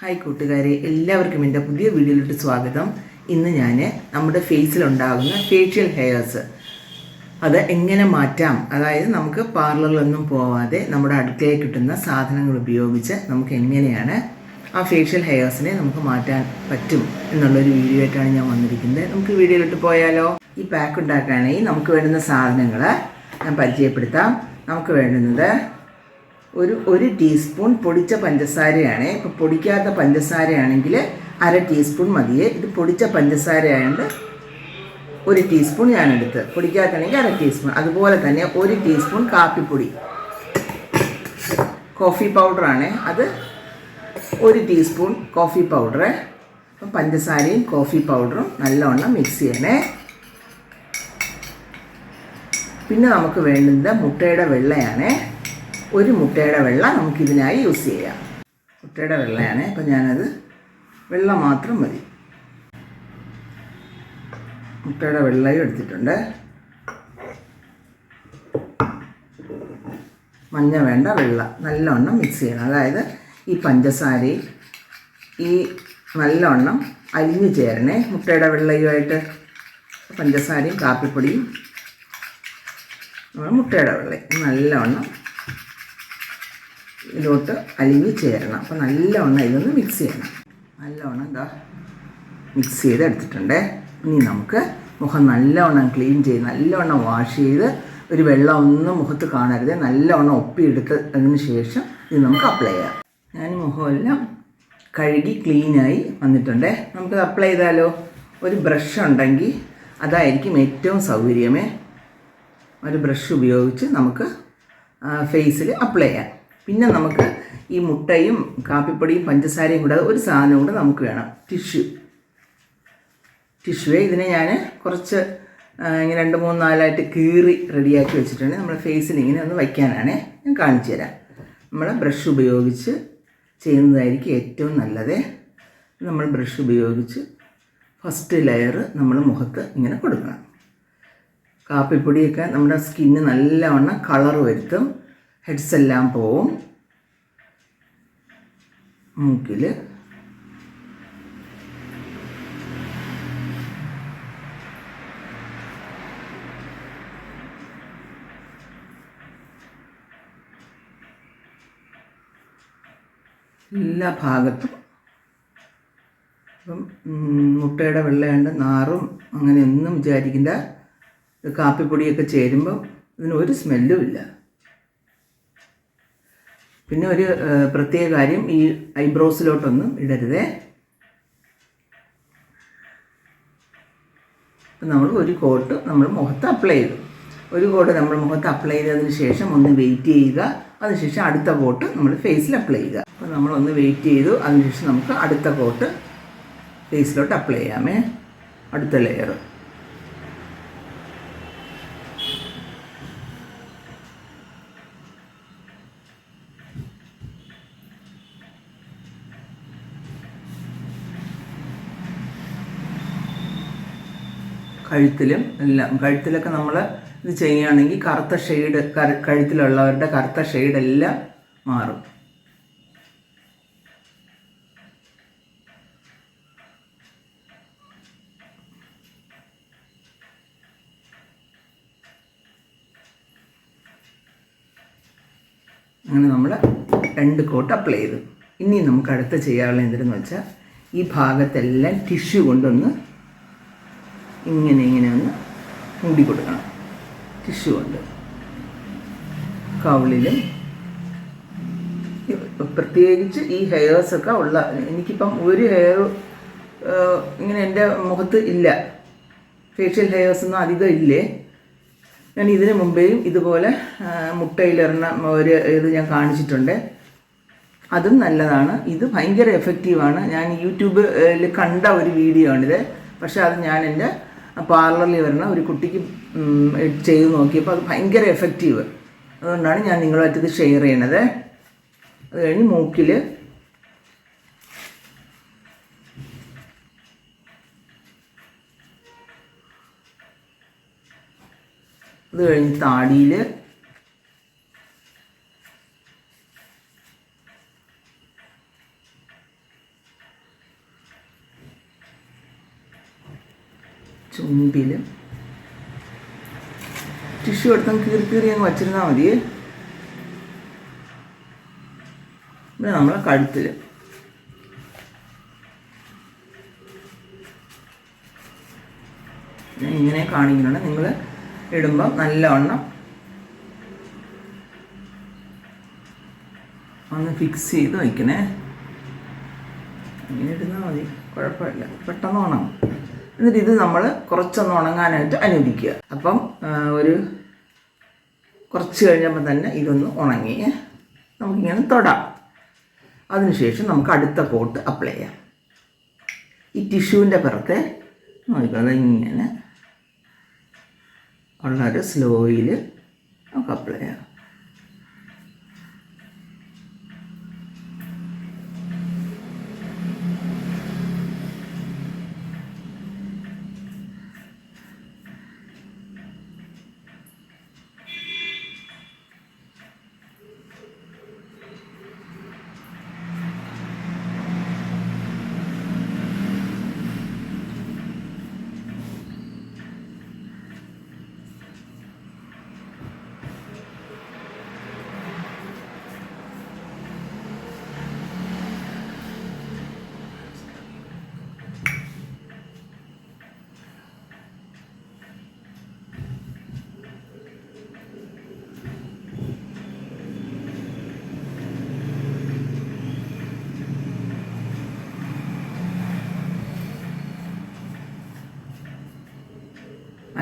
Hi കൂട്ടുകാരെ. എല്ലാവർക്കും എന്റെ പുതിയ വീഡിയോയിലോട്ട് സ്വാഗതം. ഇന്ന് ഞാൻ നമ്മുടെ ഫേസിലുണ്ടാകുന്ന ഫേഷ്യൽ ഹെയർസ് അത് എങ്ങനെ മാറ്റാം? അതായത് നമുക്ക് പാർലറിലൊന്നും പോവാതെ നമ്മുടെ അടുക്കളയിൽ കിട്ടുന്ന സാധനങ്ങൾ ഉപയോഗിച്ച് നമുക്ക് എങ്ങനെയാണ് ആ ഫേഷ്യൽ ഹെയർസിനെ നമുക്ക് മാറ്റാൻ പറ്റും എന്നുള്ളൊരു വീഡിയോ ആയിട്ടാണ് ഞാൻ വന്നിരിക്കുന്നത്. നമുക്ക് വീഡിയോയിലോട്ട് പോയാലോ? ഈ പാക്ക് ഉണ്ടാക്കാനായി നമുക്ക് വേണ്ടുന്ന സാധനങ്ങൾ ഞാൻ പരിചയപ്പെടുത്താം. നമുക്ക് വേണ്ടുന്നത് ഒരു ഒരു ടീസ്പൂൺ പൊടിച്ച പഞ്ചസാരയാണ്. ഇപ്പോൾ പൊടിക്കാത്ത പഞ്ചസാരയാണെങ്കിൽ അര ടീസ്പൂൺ മതിയേ. ഇത് പൊടിച്ച പഞ്ചസാര ആയതുകൊണ്ട് ഒരു ടീസ്പൂൺ ഞാനെടുത്ത്. പൊടിക്കാത്തണെങ്കിൽ അര ടീസ്പൂൺ അതുപോലെ തന്നെ ഒരു ടീസ്പൂൺ കാപ്പിപ്പൊടി. കോഫി പൗഡറാണ് അത് ഒരു ടീസ്പൂൺ കോഫി പൗഡർ അപ്പം പഞ്ചസാരയും കോഫി പൗഡറും നല്ലവണ്ണം മിക്സ് ചെയ്യണേ. പിന്നെ നമുക്ക് വേണ്ടുന്നത് മുട്ടയുടെ വെള്ളയാണ്. ഒരു മുട്ടയുടെ വെള്ള നമുക്കിതിനായി യൂസ് ചെയ്യാം. മുട്ടയുടെ വെള്ളയാണ്. അപ്പം ഞാനത് വെള്ള മാത്രം മതി. മുട്ടയുടെ വെള്ളയും എടുത്തിട്ടുണ്ട്. മഞ്ഞ വേണ്ട വെള്ള. നല്ലവണ്ണം മിക്സ് ചെയ്യണം. അതായത് ഈ പഞ്ചസാരയും ഈ നല്ലവണ്ണം അരിഞ്ഞു ചേരണേ മുട്ടയുടെ വെള്ളയുമായിട്ട്. പഞ്ചസാരയും കാപ്പിപ്പൊടിയും. മുട്ടയുടെ വെള്ളയും. നല്ലവണ്ണം ഇതിലോട്ട് അലിഞ്ഞ് ചേരണം. അപ്പോൾ നല്ലവണ്ണം ഇതൊന്ന് മിക്സ് ചെയ്യണം. നല്ലവണ്ണം എന്താ മിക്സ് ചെയ്ത് എടുത്തിട്ടുണ്ട് ഇനി നമുക്ക് മുഖം നല്ലവണ്ണം ക്ലീൻ ചെയ്ത് നല്ലവണ്ണം വാഷ് ചെയ്ത് ഒരു വെള്ളം ഒന്നും മുഖത്ത് കാണരുത്. നല്ലവണ്ണം ഒപ്പിയെടുത്ത് അതിന് ശേഷം ഇത് നമുക്ക് അപ്ലൈ ചെയ്യാം. ഞാൻ മുഖമെല്ലാം കഴുകി ക്ലീനായി വന്നിട്ടുണ്ട്. നമുക്കത് അപ്ലൈ ചെയ്താലോ? ഒരു ബ്രഷ് ഉണ്ടെങ്കിൽ അതായിരിക്കും ഏറ്റവും സൗകര്യമേ. ഒരു ബ്രഷ് ഉപയോഗിച്ച് നമുക്ക് ഫേസിൽ അപ്ലൈ ചെയ്യാം. പിന്നെ നമുക്ക് ഈ മുട്ടയും കാപ്പിപ്പൊടിയും പഞ്ചസാരയും കൂടാതെ ഒരു സാധനം കൂടെ നമുക്ക് വേണം. ടിഷ്യൂ. ടിഷ്യൂവേ ഇതിനെ ഞാൻ കുറച്ച് ഇങ്ങനെ രണ്ട് മൂന്ന് നാലായിട്ട് കീറി റെഡിയാക്കി വെച്ചിട്ടുണ്ട്. നമ്മുടെ ഫേസിൽ ഇങ്ങനെ ഒന്ന് വയ്ക്കാനാണ്. ഞാൻ കാണിച്ചു തരാം. നമ്മൾ ബ്രഷ് ഉപയോഗിച്ച് ചെയ്യുന്നതായിരിക്കും ഏറ്റവും നല്ലത്. നമ്മൾ ബ്രഷ് ഉപയോഗിച്ച് ഫസ്റ്റ് ലെയർ നമ്മൾ മുഖത്ത് ഇങ്ങനെ കൊടുക്കണം. കാപ്പിപ്പൊടിയൊക്കെ നമ്മുടെ സ്കിന്ന് നല്ലവണ്ണം കളർ വരുത്തും. ഹെഡ്സ് എല്ലാം പോവും. മൂക്കിൽ എല്ലാ ഭാഗത്തും. അപ്പം മുട്ടയുടെ വെള്ളയുണ്ട് നാറും അങ്ങനെയൊന്നും വിചാരിക്കില്ല. കാപ്പിപ്പൊടിയൊക്കെ ചേരുമ്പം ഇതിന് ഒരു സ്മെല്ലും ഇല്ല. പിന്നെ ഒരു പ്രത്യേക കാര്യം ഈ ഐബ്രോസിലോട്ടൊന്നും ഇടരുതേ. നമ്മൾ ഒരു കോട്ട് നമ്മൾ മുഖത്ത് അപ്ലൈ ചെയ്തു. ഒരു കോട്ട് നമ്മൾ മുഖത്ത് അപ്ലൈ ചെയ്തതിന് ശേഷം ഒന്ന് വെയിറ്റ് ചെയ്യുക. അതിനുശേഷം അടുത്ത കോട്ട് നമ്മൾ ഫേസിൽ അപ്ലൈ ചെയ്യുക. അപ്പോൾ നമ്മളൊന്ന് വെയിറ്റ് ചെയ്തു. അതിനുശേഷം നമുക്ക് അടുത്ത കോട്ട് ഫേസിലോട്ട് അപ്ലൈ ചെയ്യാമേ. അടുത്ത ലെയർ കഴുത്തിലും എല്ലാം കഴുത്തിലൊക്കെ നമ്മൾ ഇത് ചെയ്യുകയാണെങ്കിൽ കറുത്ത ഷെയ്ഡ് കഴുത്തിലുള്ളവരുടെ കറുത്ത ഷെയ്ഡെല്ലാം മാറും. അങ്ങനെ നമ്മൾ രണ്ട് കോട്ട് അപ്ലൈ ചെയ്തു. ഇനി നമുക്ക് അടുത്ത് ചെയ്യാനുള്ള എന്തെന്ന് വെച്ചാൽ ഈ ഭാഗത്തെല്ലാം ടിഷ്യൂ കൊണ്ടൊന്ന് ഇങ്ങനെ ഇങ്ങനെ ഒന്ന് മൂടി കൊടുക്കണം. ടിഷ്യൂ കൊണ്ട് കവിളിലും പ്രത്യേകിച്ച് ഈ ഹെയർസൊക്കെ ഉള്ള എനിക്കിപ്പം ഒരു ഹെയർ ഇങ്ങനെ എന്റെ മുഖത്ത് ഇല്ല. ഫേഷ്യൽ ഹെയർസ് ഒന്നും അധികം ഇല്ലേ? ഞാൻ ഇതിനു മുമ്പേയും ഇതുപോലെ ആ, ഒരു ഇത് ഞാൻ കാണിച്ചിട്ടുണ്ട്. അതും നല്ലതാണ്. ഇത് ഭയങ്കര എഫക്റ്റീവാണ് ഞാൻ യൂട്യൂബിൽ കണ്ട ഒരു വീഡിയോ ആണിത്. പക്ഷേ അത് ഞാൻ എന്റെ പാർലറിൽ വരുന്ന ഒരു കുട്ടിക്ക് ചെയ്ത് നോക്കിയപ്പോൾ അത് ഭയങ്കര എഫക്റ്റീവ് അതുകൊണ്ടാണ് ഞാൻ നിങ്ങളുമായിട്ട് ഇത് ഷെയർ ചെയ്യണത്. അത് കഴിഞ്ഞ് മൂക്കിൽ അത് കഴിഞ്ഞ് താടിയിൽ ടിഷ്യൂ എടുത്തും കീറി കീറി അങ്ങ് വച്ചിരുന്നാൽ മതിയേ പിന്നെ നമ്മളെ കഴുത്തിൽ ഇങ്ങനെ കാണിക്കുന്നുണ്ട്. നിങ്ങൾ ഇടുമ്പോൾ നല്ലവണ്ണം ഒന്ന് ഫിക്സ് ചെയ്ത് വയ്ക്കണേ ഇങ്ങനെ ഇടുന്നാൽ മതി. കുഴപ്പമില്ല. പെട്ടെന്ന് ഉണങ്ങും. എന്നിട്ട് ഇത് നമ്മൾ കുറച്ചൊന്ന് ഉണങ്ങാനായിട്ട് അനുവദിക്കുക. അപ്പം ഒരു കുറച്ച് കഴിഞ്ഞപ്പോൾ തന്നെ ഇതൊന്ന് ഉണങ്ങി. നമുക്കിങ്ങനെ തൊടാം. അതിനുശേഷം നമുക്ക് അടുത്ത കോട്ട് അപ്ലൈ ചെയ്യാം. ഈ ടിഷ്യൂവിന്റെ പുറത്തെ നോക്കുന്നത് ഇങ്ങനെ വളരെ സ്ലോയിൽ നമുക്ക് അപ്ലൈ ചെയ്യാം.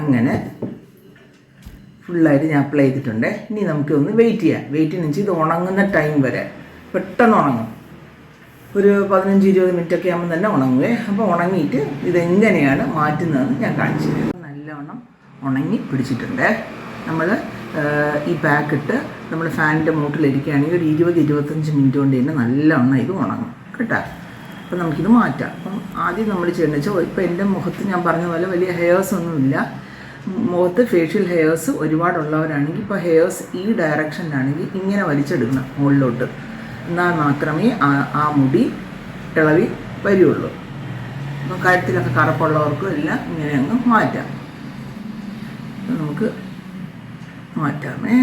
അങ്ങനെ ഫുള്ളായിട്ട് ഞാൻ അപ്ലൈ ചെയ്തിട്ടുണ്ട്. ഇനി നമുക്ക് ഒന്ന് വെയിറ്റ് ചെയ്യാം. വെയിറ്റ് ചെയ്യുന്ന ഇത് ഉണങ്ങുന്ന ടൈം വരെ. പെട്ടെന്ന് ഉണങ്ങും. ഒരു പതിനഞ്ച് ഇരുപത് മിനിറ്റ് ഒക്കെ ആകുമ്പോൾ തന്നെ ഉണങ്ങുവേ. അപ്പോൾ ഉണങ്ങിയിട്ട് ഇതെങ്ങനെയാണ് മാറ്റുന്നതെന്ന് ഞാൻ കാണിച്ചു തരാം. നല്ലവണ്ണം ഉണങ്ങി പിടിച്ചിട്ടുണ്ട്. നമ്മൾ ഈ പാക്കിട്ട് നമ്മൾ ഫാനിന്റെ മൂട്ടിലിരിക്കുകയാണെങ്കിൽ ഒരു ഇരുപത് ഇരുപത്തഞ്ച് മിനിറ്റ് കൊണ്ട് തന്നെ നല്ലവണ്ണം ഇത് ഉണങ്ങും. കേട്ടോ? അപ്പോൾ നമുക്കിത് മാറ്റാം. അപ്പം ആദ്യം നമ്മൾ ചെയ്യണമെന്ന് വെച്ചാൽ ഇപ്പോൾ എന്റെ മുഖത്ത് ഞാൻ പറഞ്ഞ പോലെ വലിയ ഹെയർസ് ഒന്നുമില്ല. മുഖത്ത് ഫേഷ്യൽ ഹെയർസ് ഒരുപാടുള്ളവരാണെങ്കിൽ ഇപ്പോൾ ഹെയർസ് ഈ ഡയറക്ഷനിലാണെങ്കിൽ ഇങ്ങനെ വലിച്ചെടുക്കണം മുകളിലോട്ട്. എന്നാൽ മാത്രമേ ആ മുടി ഇളവി വരികയുള്ളൂ അപ്പോൾ കഴുത്തിലൊക്കെ കറുപ്പുള്ളവർക്കും എല്ലാം ഇങ്ങനെ അങ്ങ് മാറ്റാം. നമുക്ക് മാറ്റാമേ.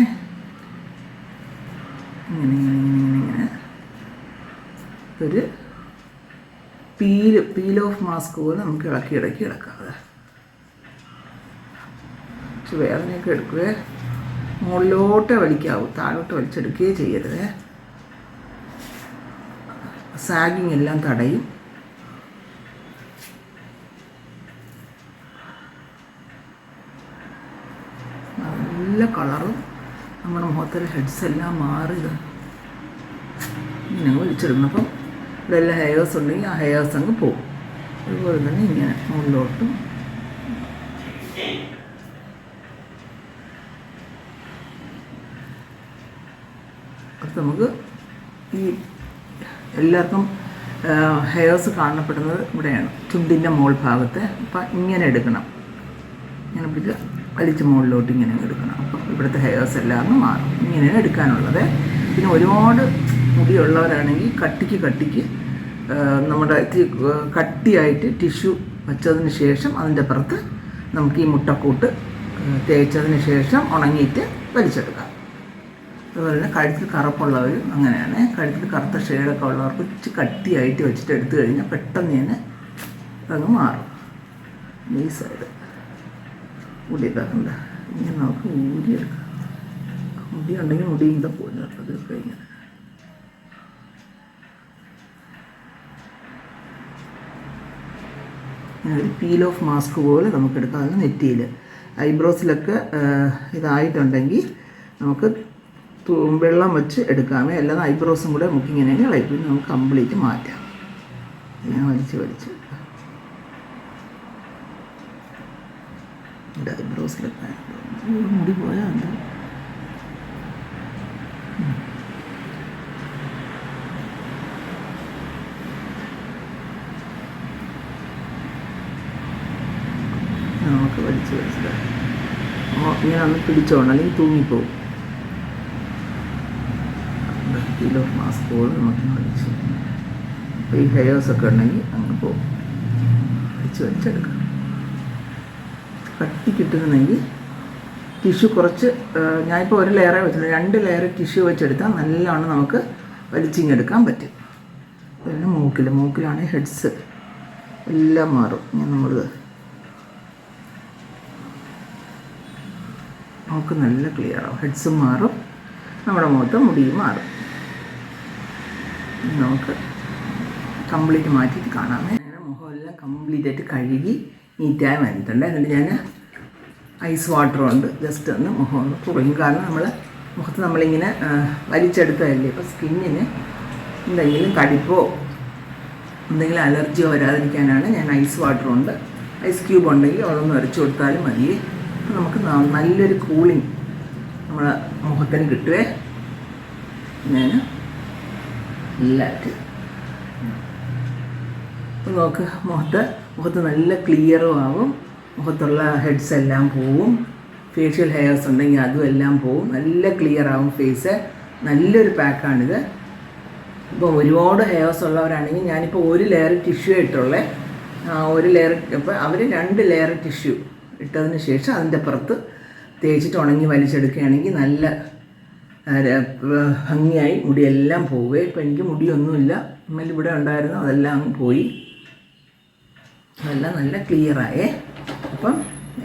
ഇങ്ങനെ ഇങ്ങനെ ഇങ്ങനെ ഇങ്ങനെ ഒരു പീൽ പീൽ ഓഫ് മാസ്ക് പോലെ നമുക്ക് ഇളക്കി ഇടയ്ക്ക് ഇളക്കാതെ. പക്ഷെ വേദനയൊക്കെ എടുക്കുവേ മുകളിലോട്ട് വലിക്കാവൂ. താഴോട്ട് വലിച്ചെടുക്കുകയേ ചെയ്യരുതേ. സാഗിങ് എല്ലാം തടയും. നല്ല കളറും നമ്മുടെ മുഖത്തിലെ ഹെഡ്സ് എല്ലാം മാറി ഇങ്ങനെ വലിച്ചെടുക്കണം. അപ്പം ഇതെല്ലാം ഹെയേഴ്സ് ഉണ്ടെങ്കിൽ ആ ഹെയേഴ്സ് അങ്ങ് പോകും. അതുപോലെ തന്നെ ഇങ്ങനെ മുകളിലോട്ടും നമുക്ക് ഈ എല്ലാവർക്കും ഹെയർസ് കാണപ്പെടുന്നത് ഇവിടെയാണ്. ചുണ്ടിന്റെ മോൾ ഭാഗത്ത്. അപ്പം ഇങ്ങനെ എടുക്കണം. ഇങ്ങനെ പിടിച്ച് വലിച്ച് മുകളിലോട്ട് ഇങ്ങനെ എടുക്കണം. അപ്പം ഇവിടുത്തെ ഹെയർസ് എല്ലാം മാറും. ഇങ്ങനെയാണ് എടുക്കാനുള്ളത്. പിന്നെ ഒരുപാട് മുടിയുള്ളവരാണെങ്കിൽ കട്ടിക്ക് കട്ടിക്ക് നമ്മുടെ കട്ടിയായിട്ട് ടിഷ്യൂ വച്ചതിന് ശേഷം അതിന്റെ പുറത്ത് നമുക്ക് ഈ മുട്ടക്കൂട്ട് തേച്ചതിന് ശേഷം ഉണങ്ങിയിട്ട് വലിച്ചെടുക്കാം. അതുപോലെ തന്നെ കഴുത്തിൽ കറുപ്പുള്ളവരും അങ്ങനെയാണ്. കഴുത്തിൽ കറുത്ത ഷെയ്ഡൊക്കെ ഉള്ളവർക്ക് ഇച്ചിരി കട്ടിയായിട്ട് വെച്ചിട്ട് എടുത്തു കഴിഞ്ഞാൽ പെട്ടെന്ന് തന്നെ അങ്ങ് മാറും. ഈ സൈഡ് മുടി ഇതാക്കണ്ട ഇങ്ങനെ നമുക്ക് ഊരിയെടുക്കാം മുടി ഉണ്ടെങ്കിൽ മുടി ഇങ്ങനെ പോലും ഇങ്ങനെ. ഇങ്ങനെ ഒരു പീൽ ഓഫ് മാസ്ക് പോലെ നമുക്ക് എടുക്കാം. അത് നെറ്റിയിൽ ഐബ്രോസിലൊക്കെ ഇതായിട്ടുണ്ടെങ്കിൽ നമുക്ക് വെള്ളം വെച്ച് എടുക്കാമേ. അല്ലാതെ ഐബ്രോസും കൂടെ മുക്കിങ്ങനെ പിന്നെ നമുക്ക് കംപ്ലീറ്റ് മാറ്റാം. ഇങ്ങനെ വലിച്ച് വലിച്ച് ഇവിടെ മുടി എന്താ? നമുക്ക് വലിച്ച് വലിച്ചത് ഇങ്ങനെ ഒന്ന് പിടിച്ചോണ്ട് അല്ലെങ്കിൽ തൂങ്ങിപ്പോവും. കിലോ മാസ്കുകൾ നമുക്ക് അടിച്ചു അപ്പോൾ ഈ ഹെയർസ് ഒക്കെ ഉണ്ടെങ്കിൽ അങ്ങ് പോകും വലിച്ച് വലിച്ചെടുക്കാം കട്ടി കിട്ടുന്നെങ്കിൽ ടിഷ്യൂ കുറച്ച് ഞാനിപ്പോൾ ഒരു ലെയറേ വെച്ചിട്ടുണ്ട് രണ്ട് ലെയർ ടിഷ്യൂ വെച്ചെടുത്താൽ നല്ലോണം നമുക്ക് വലിച്ചിങ്ങെടുക്കാൻ പറ്റും. പിന്നെ മൂക്കിൽ മൂക്കിലാണെങ്കിൽ ഹെഡ്സ് എല്ലാം മാറും. ഞാൻ നമ്മൾ നമുക്ക് നല്ല ക്ലിയർ ആവും. ഹെഡ്സും മാറും. നമ്മുടെ മുഖത്ത് മുടിയും മാറും. നമുക്ക് കംപ്ലീറ്റ് മാറ്റിയിട്ട് കാണാമേ. അങ്ങനെ മുഖമെല്ലാം കംപ്ലീറ്റ് ആയിട്ട് കഴുകി നീറ്റായി വന്നിട്ടുണ്ട്. എന്നിട്ട് ഞാൻ ഐസ് വാട്ടർ കൊണ്ട് ജസ്റ്റ് ഒന്ന് മുഖം ഒന്ന് കുറയും കാരണം നമ്മൾ മുഖത്ത് നമ്മളിങ്ങനെ വലിച്ചെടുത്തതല്ലേ. ഇപ്പോൾ സ്കിന്നിന് എന്തെങ്കിലും കടിപ്പോ എന്തെങ്കിലും അലർജിയോ വരാതിരിക്കാനാണ് ഞാൻ ഐസ് വാട്ടർ ഉണ്ട്. ഐസ് ക്യൂബ് ഉണ്ടെങ്കിൽ അതൊന്ന് ഉരച്ചു കൊടുത്താലും മതി. അപ്പോൾ നമുക്ക് നല്ലൊരു കൂളിംഗ് നമ്മളെ മുഖത്തിന് കിട്ടുവേ. ഞാൻ എല്ലാറ്റ് നോക്ക് മുഖത്ത് മുഖത്ത് നല്ല ക്ലിയറും ആവും. മുഖത്തുള്ള ഹെഡ്സ് എല്ലാം പോവും. ഫേഷ്യൽ ഹെയർസ് ഉണ്ടെങ്കിൽ അതും എല്ലാം പോവും. നല്ല ക്ലിയർ ആവും ഫേസ് നല്ലൊരു പാക്കാണിത് ഇപ്പോൾ ഒരുപാട് ഹെയർസ് ഉള്ളവരാണെങ്കിൽ ഞാനിപ്പോൾ ഒരു ലെയർ ടിഷ്യൂ ഇട്ടുള്ളേ. ഒരു ലെയർ ഇപ്പോൾ അവർ രണ്ട് ലെയർ ടിഷ്യൂ ഇട്ടതിന് ശേഷം അതിന്റെ പുറത്ത് തേച്ചിട്ട് ഉണങ്ങി വലിച്ചെടുക്കുകയാണെങ്കിൽ നല്ല ഭംഗിയായി മുടിയെല്ലാം പോവുകയും ഇപ്പം എനിക്ക് മുടിയൊന്നുമില്ല. അമ്മയിൽ ഇവിടെ ഉണ്ടായിരുന്നു. അതെല്ലാം അങ്ങ് പോയി. അതെല്ലാം നല്ല ക്ലിയറായേ അപ്പം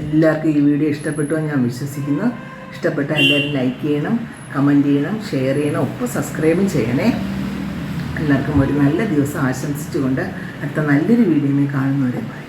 എല്ലാവർക്കും ഈ വീഡിയോ ഇഷ്ടപ്പെട്ടു ഞാൻ വിശ്വസിക്കുന്നു. ഇഷ്ടപ്പെട്ട എല്ലാവരും ലൈക്ക് ചെയ്യണം കമന്റ് ചെയ്യണം ഷെയർ ചെയ്യണം ഒപ്പം സബ്സ്ക്രൈബും ചെയ്യണേ. എല്ലാവർക്കും ഒരു നല്ല ദിവസം ആശംസിച്ചുകൊണ്ട് അടുത്ത നല്ലൊരു വീഡിയോയിൽ കാണുന്നവരെ ബൈ